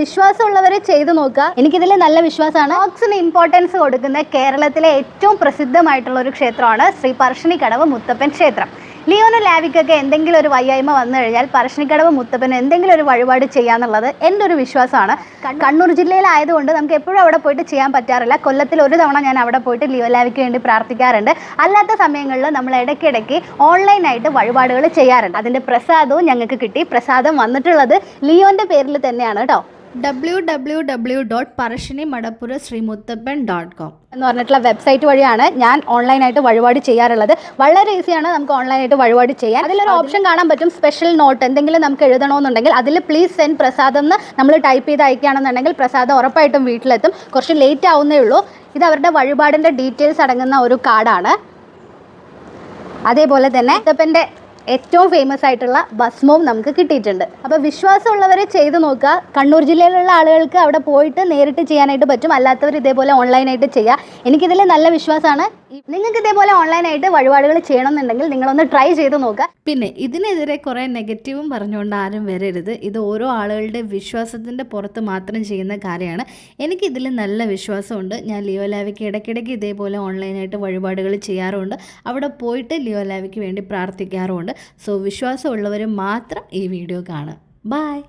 വിശ്വാസമുള്ളവരെ ചെയ്തു നോക്കുക. എനിക്കിതിൽ നല്ല വിശ്വാസമാണ്. ഓക്സിന് ഇമ്പോർട്ടൻസ് കൊടുക്കുന്ന കേരളത്തിലെ ഏറ്റവും പ്രസിദ്ധമായിട്ടുള്ള ഒരു ക്ഷേത്രമാണ് ശ്രീ പറശ്ശിനിക്കടവ് മുത്തപ്പൻ ക്ഷേത്രം. ലിയോന ലാവിക്കൊക്കെ എന്തെങ്കിലും ഒരു വയ്യായ്മ വന്നു കഴിഞ്ഞാൽ പറശ്ശിനിക്കടവ് മുത്തപ്പന് എന്തെങ്കിലും ഒരു വഴിപാട് ചെയ്യാന്നുള്ളത് എന്റെ ഒരു വിശ്വാസമാണ്. കണ്ണൂർ ജില്ലയിലായതുകൊണ്ട് നമുക്ക് എപ്പോഴും അവിടെ പോയിട്ട് ചെയ്യാൻ പറ്റാറില്ല. കൊല്ലത്തിൽ ഒരു തവണ ഞാൻ അവിടെ പോയിട്ട് ലിയോ ലാവിക്ക് വേണ്ടി പ്രാർത്ഥിക്കാറുണ്ട്. അല്ലാത്ത സമയങ്ങളിൽ നമ്മൾ ഇടയ്ക്കിടയ്ക്ക് ഓൺലൈനായിട്ട് വഴിപാടുകൾ ചെയ്യാറുണ്ട്. അതിന്റെ പ്രസാദവും ഞങ്ങൾക്ക് കിട്ടി. പ്രസാദം വന്നിട്ടുള്ളത് ലിയോന്റെ പേരിൽ തന്നെയാണ് കേട്ടോ. W W W dot Parassini Madappura Sreemuthappan dot com എന്ന് പറഞ്ഞിട്ടുള്ള വെബ്സൈറ്റ് വഴിയാണ് ഞാൻ ഓൺലൈനായിട്ട് വഴിപാട് ചെയ്യാറുള്ളത്. വളരെ ഈസിയാണ് നമുക്ക് ഓൺലൈനായിട്ട് വഴിപാട് ചെയ്യാൻ. അതിലൊരു ഓപ്ഷൻ കാണാൻ പറ്റും. സ്പെഷ്യൽ നോട്ട് എന്തെങ്കിലും നമുക്ക് എഴുതണമെന്നുണ്ടെങ്കിൽ അതിൽ പ്ലീസ് സെൻഡ് പ്രസാദം എന്ന് നമ്മൾ ടൈപ്പ് ചെയ്ത് അയക്കുകയാണെന്നുണ്ടെങ്കിൽ പ്രസാദം ഉറപ്പായിട്ടും വീട്ടിലെത്തും. കുറച്ച് ലേറ്റ് ആവുന്നേ ഉള്ളൂ. ഇത് അവരുടെ വഴിപാടിന്റെ ഡീറ്റെയിൽസ് അടങ്ങുന്ന ഒരു കാർഡാണ് അതേപോലെ തന്നെ മുത്തപ്പന്റെ ഏറ്റവും ഫേമസ് ആയിട്ടുള്ള ഭസ്മവും നമുക്ക് കിട്ടിയിട്ടുണ്ട്. അപ്പോൾ വിശ്വാസമുള്ളവരെ ചെയ്ത് നോക്കുക. കണ്ണൂർ ജില്ലയിലുള്ള ആളുകൾക്ക് അവിടെ പോയിട്ട് നേരിട്ട് ചെയ്യാനായിട്ട് പറ്റും. അല്ലാത്തവർ ഇതേപോലെ ഓൺലൈനായിട്ട് ചെയ്യുക എനിക്കിതിൽ നല്ല വിശ്വാസമാണ്. നിങ്ങൾക്ക് ഇതേപോലെ ഓൺലൈനായിട്ട് വഴിപാടുകൾ ചെയ്യണമെന്നുണ്ടെങ്കിൽ നിങ്ങളൊന്ന് ട്രൈ ചെയ്ത് നോക്കുക പിന്നെ ഇതിനെതിരെ കുറേ നെഗറ്റീവും പറഞ്ഞുകൊണ്ട് ആരും വരരുത്. ഇത് ഓരോ ആളുകളുടെ വിശ്വാസത്തിന്റെ പുറത്ത് മാത്രം ചെയ്യുന്ന കാര്യമാണ്. എനിക്ക് എനിക്കിതിൽ നല്ല വിശ്വാസമുണ്ട്. ഞാൻ ലിയോ ലാവിക്ക് ഇടയ്ക്കിടയ്ക്ക് ഇതേപോലെ ഓൺലൈനായിട്ട് വഴിപാടുകൾ ചെയ്യാറുണ്ട്. അവിടെ പോയിട്ട് ലിയോ ലാവിക്ക് വേണ്ടി പ്രാർത്ഥിക്കാറുമുണ്ട്. സോ വിശ്വാസമുള്ളവർ മാത്രം ഈ വീഡിയോ കാണുക. ബായ്